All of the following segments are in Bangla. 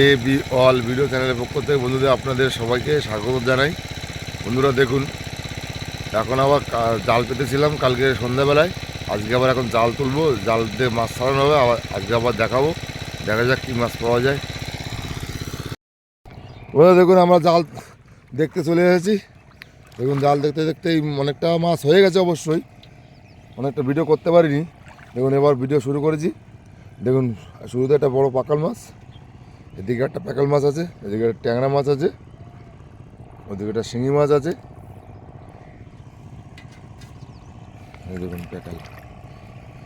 এ বি অল ভিডিও চ্যানেলের পক্ষ থেকে বন্ধুদের আপনাদের সবাইকে স্বাগত জানাই। বন্ধুরা দেখুন, এখন আবার জাল পেতেছিলাম কালকে সন্ধ্যাবেলায়। আজকে আবার এখন জাল তুলবো, জাল দিয়ে মাছ ছাড়ানো হবে, আবার আজকে আবার দেখাবো। দেখা যাক কী মাছ পাওয়া যায়। বন্ধুরা দেখুন, আমরা জাল দেখতে চলে এসেছি। দেখুন, জাল দেখতে দেখতেই অনেকটা মাছ হয়ে গেছে অবশ্যই। অনেকটা ভিডিও করতে পারিনি। দেখুন, এবার ভিডিও শুরু করেছি। দেখুন, শুরুতে একটা বড় পাকাল মাছ। এদিকে একটা প্যাকাল মাছ আছে এদিকে একটা ট্যাংরা মাছ আছে ওদিকে একটা শিঙি মাছ আছে। দেখুন প্যাকাল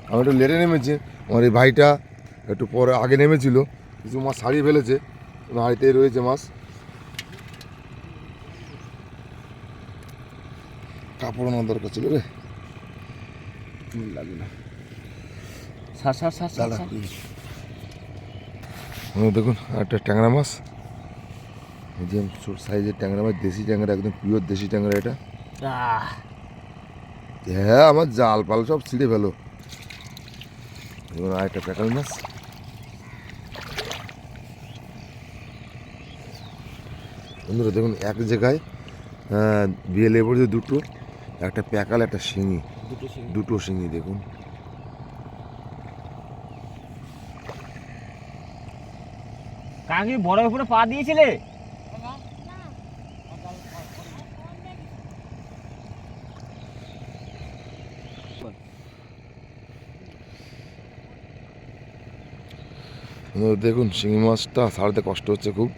আমি একটু লেটে নেমেছি আমার এই ভাইটা একটু পরে আগে নেমেছিল কিছু মাছ সারিয়ে ফেলেছে হাড়িতেই রয়েছে মাছ। কাপড় আনার দরকার ছিল রে। লাগে না। সার সার সার সার দেখুন একটা ট্যাংরা মাছ। মিডিয়াম ছোট সাইজের ট্যাংরা মাছ দেশি ট্যাংরা একদম পিওর দেশি ট্যাংরা এটা। হ্যাঁ আমার জাল পাল সব ছিঁড়ে ফেলো। আর একটা প্যাকাল মাছ। বন্ধুরা দেখুন এক জায়গায় বিয়ে লেবুর দুটো একটা প্যাকাল একটা শিঙি। দুটো শিঙি দেখুন। কাকি বড় উপরে পা দিয়েছিলে? দেখুন, শিঙি মাছটা ছাড়তে কষ্ট হচ্ছে খুব।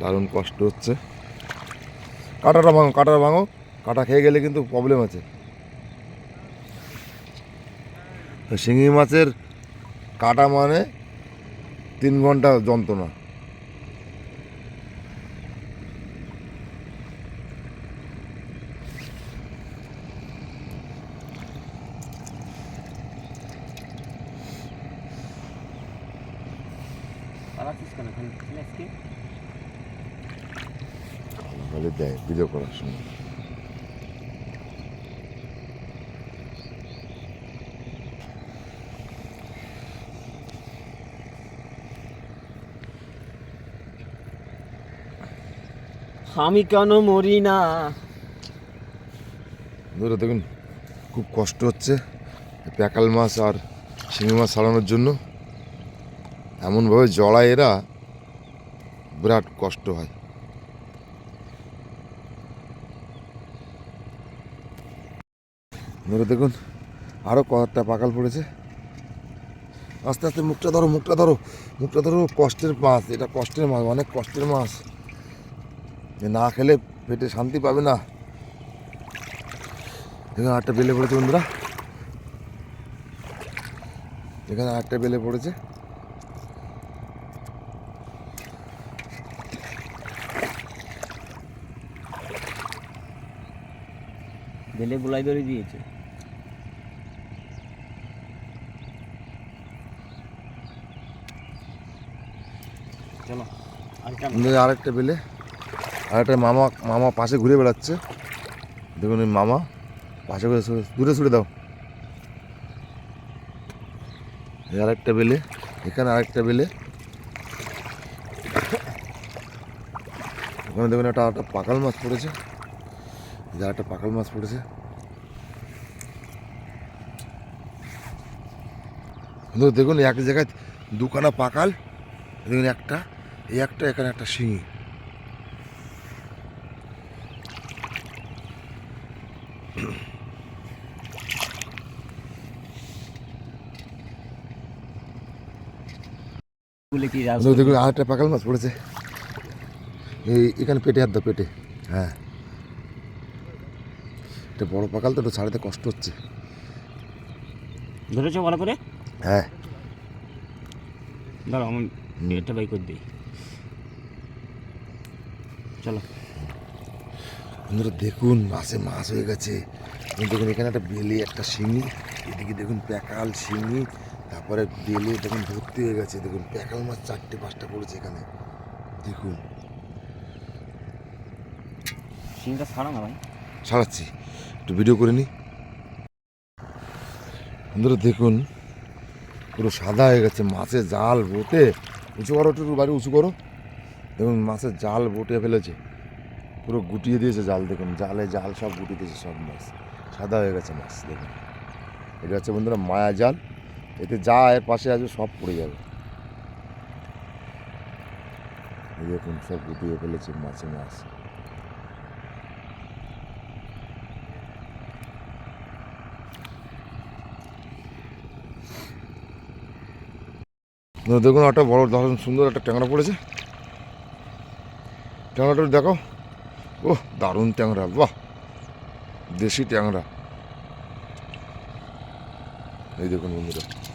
দারুণ কষ্ট হচ্ছে। কাঁটাটা ভাঙো কাঁটাটা ভাঙো। কাঁটা খেয়ে গেলে কিন্তু প্রবলেম আছে। শিঙি মাছের কাটা মানে তিন ঘণ্টা যন্ত্রণা। দেয় ভিডিও করার সময়। আমি কেন মরি না? দেখুন, খুব কষ্ট হচ্ছে। প্যাকাল মাছ আর শিঙি মাছ ছাড়ানোর জন্য। এমনভাবে জড়ায় এরা, বিরাট কষ্ট হয়। ধরে দেখুন আরও কয়েকটা পাকাল পড়েছে। আস্তে আস্তে, মুখটা ধরো মুখটা ধরো মুখটা ধরো, কষ্টের মাছ, এটা কষ্টের মাছ, অনেক কষ্টের মাছ। যে না খেলে পেটে শান্তি পাবে না। এখানে আটটা বেলে পড়েছে বন্ধুরা। এখানে আটটা বেলে পড়েছে। বেলে বুলাই ধরে দিয়েছে। চলো আরেকটা বন্ধুরা, বেলে আরেকটা মামা মামা পাশে ঘুরে বেড়াচ্ছে। দেখুন ওই মামা, পাশে ঘুরে দূরে ছুটে দাও। আরেকটা বেলে, এখানে আরেকটা বেলে। ওখানে দেখুন একটা একটা পাকাল মাছ পড়েছে। যে একটা পাকাল মাছ পড়েছে। দেখুন এক জায়গায় দুখানা পাকাল, দেখুন একটা, এই একটা, এখানে একটা শিঙি। বলে কি রাজ দেখুন আর পাকাল মাছ পড়েছে। এই এখানে পেটে হাত দাও পেটে। হ্যাঁ। এটা বড় পাকাল তো ছাড়াতে কষ্ট হচ্ছে। ধরেছো ভালো করে? হ্যাঁ। ধরো আমি নেটটা বাই করে দিই। চলো। বন্ধুরা দেখুন মাছে মাছ হয়ে গেছে। দেখুন এখানে একটা বেলি একটা শিঙি। এদিকে দেখুন প্যাকাল শিঙি। তারপরে বেলে দেখুন ভর্তি হয়ে গেছে দেখুন প্যাকাল মাছ চারটে পাঁচটা পড়েছে এখানে। দেখুন। সিংটা ছাড়া না ভাই। ছাড়াচ্ছি। একটু ভিডিও করে নিই বন্ধুরা দেখুন পুরো সাদা হয়ে গেছে মাছের জাল বোতে উঁচু করো একটু বাড়ি উঁচু করো। দেখুন মাছের জাল বোটে ফেলেছে। পুরো গুটিয়ে দিয়েছে জাল দেখুন জালে জাল সব গুটিয়ে দিয়েছে সব মাছ। সাদা হয়ে গেছে মাছ দেখুন। এটা হচ্ছে বন্ধুরা মায়া জাল। এতে যা এর পাশে আছে সব পড়ে যাবে। দেখুন, সব গুটিয়ে ফেলেছে মাছে মাছ। দেখুন, একটা বড় দারুণ সুন্দর একটা ট্যাংরা পড়েছে। ট্যাংরাটা দেখো ও দারুণ ট্যাংরা, বাহ! দেশি ট্যাংরা। এই দেখুন বন্ধুরা।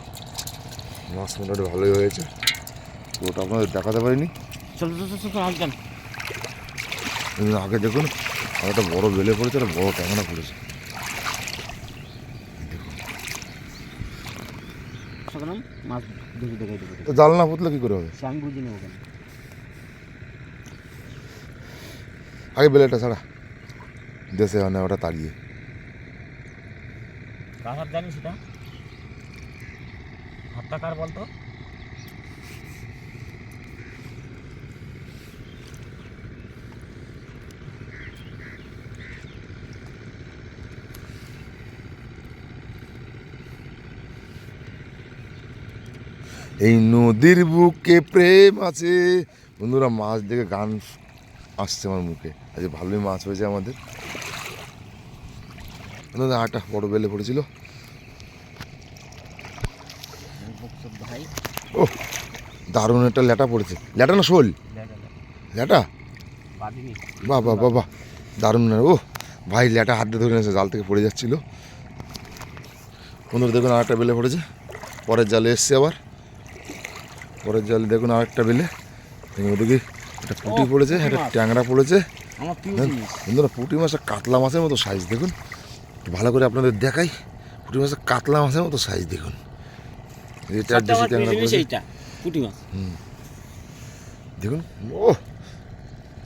মাছ মোটামুটি ভালোই হয়েছে। ওটা আপনাদের দেখাতে পারিনি। চলো চলো চলো আসবেন আগে দেখুন আর একটা বড় বেলে পড়েছে একটা বড় ট্যাংরা পড়েছে। জাল না পুতলে কী করে হবে? আগে বেলেটা ছাড়া। দেশে মানে ওটা তাড়িয়ে। সেটা? হাতটা বলতো? এই নদীর বুকে প্রেম আছে। বন্ধুরা, মাছ দেখে গান আসছে আমার মুখে। আজ ভালোই মাছ হয়েছে আমাদের। বন্ধুরা আটা বড় বেলে পড়েছিল ভাই ও দারুণ একটা ল্যাটা পড়েছে। ল্যাটা না শোল? ল্যাটা বাহ বাহ বাহ বাহ। দারুণ না ও ভাই ল্যাটা হাত ধরে নিয়েছে জাল থেকে পড়ে যাচ্ছিল। বন্ধুরা দেখুন আরেকটা বেলে পড়েছে। পরের জালে এসছে আবার। পরের জালে দেখুন আরেকটা বেলে। ওদিকে একটা পুঁটি পড়েছে একটা ট্যাংরা পড়েছে। বন্ধুরা পুঁটি মাছ কাতলা মাছের মতো সাইজ দেখুন। ভালো করে আপনাদের দেখাই। পুঁটি মাছের কাতলা মাছের মতো সাইজ দেখুন। এটা দেশি ট্যাংরা পড়েছে। পুঁটি মাছ। দেখুন ও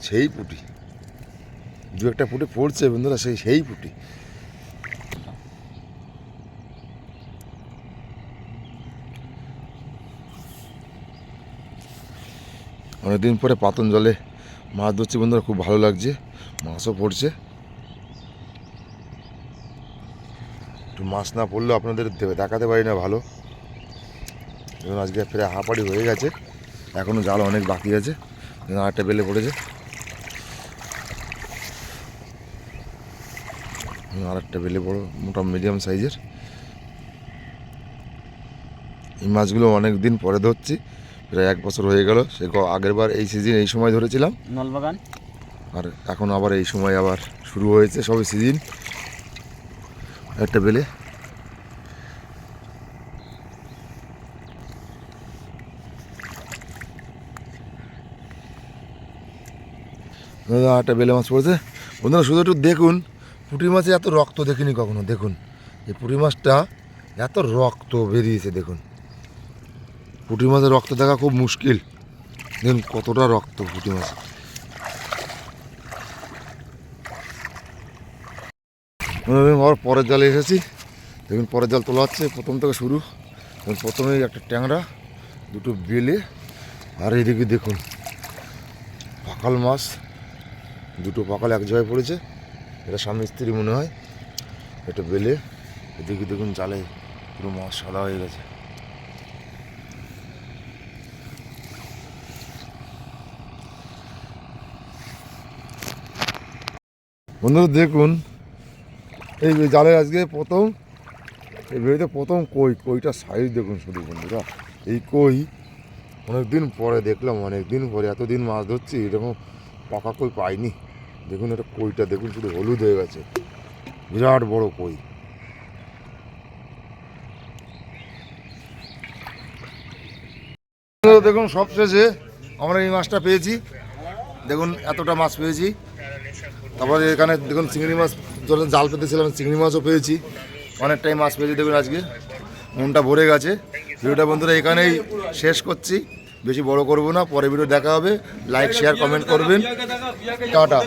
সেই পুঁটি। দু একটা পুঁটি পড়ছে বন্ধুরা, সেই সেই পুঁটি। অনেকদিন পরে পাতন জলে মাছ ধরছি বন্ধুরা, খুব ভালো লাগছে। মাছও পড়ছে। একটু মাছ না পড়লেও আপনাদের দেখাতে পারি না ভালো। এবং আজকে প্রায় হাঁপাড়ি হয়ে গেছে। এখনও জাল অনেক বাকি আছে। আরেকটা বেলে পড়েছে। এবং আরেকটা বেলে বড় মোটা মিডিয়াম সাইজের এই মাছগুলো অনেক দিন পরে ধরছি প্রায় এক বছর হয়ে গেল। সে আগের বার এই সিজন এই সময় ধরেছিলাম। নলবাগান? আর এখন আবার এই সময় আবার শুরু হয়েছে সবে সিজন একটা বেলে। একটা বেলে মাছ পড়েছে। বন্ধুরা, শুধু একটু দেখুন, পুঁটি মাছে এত রক্ত দেখিনি কখনো, দেখুন। এই পুঁটি মাছটা এত রক্ত বেরিয়েছে, দেখুন। পুঁটি মাছের রক্ত দেখা খুব মুশকিল। দেখুন কতটা রক্ত পুঁটি মাছ। আবার পরের জালে এসেছি। দেখুন, পরের জাল তোলা হচ্ছে, প্রথম থেকে শুরু। দেখুন প্রথমেই একটা ট্যাংরা, দুটো বেলে, আর এদিকে দেখুন, পাকাল মাছ। দুটো পাকাল এক জায়গায় পড়েছে। এটা স্বামী স্ত্রী মনে হয়। এটা বেলে, এদিকে দেখুন জালে পুরো মাছ সাদা হয়ে গেছে। বন্ধুরা দেখুন, এই জালে আজকে প্রথম, এই বেড়িতে প্রথম কই কইটা সাইজ দেখুন শুধু বন্ধুরা। এই কই অনেকদিন পরে দেখলাম, অনেকদিন পরে, এতদিন মাছ ধরছি, এরকম পাকা কই পাইনি। দেখুন এটা কইটা, দেখুন শুধু হলুদ হয়ে গেছে। বিরাট বড় কই। দেখুন সবশেষে আমরা এই মাছটা পেয়েছি। দেখুন এতটা মাছ পেয়েছি। তারপরে এখানে দেখুন চিংড়ি মাছ যখন জাল পেতেছিলাম, চিংড়ি মাছও পেয়েছি। অনেকটাই মাছ পেয়েছি, দেখুন আজকে। মনটা ভরে গেছে। ভিডিওটা বন্ধুরা এখানেই শেষ করছি। বেশি বড় করব না পরে ভিডিও দেখা হবে। লাইক শেয়ার কমেন্ট করবেন। টাটা।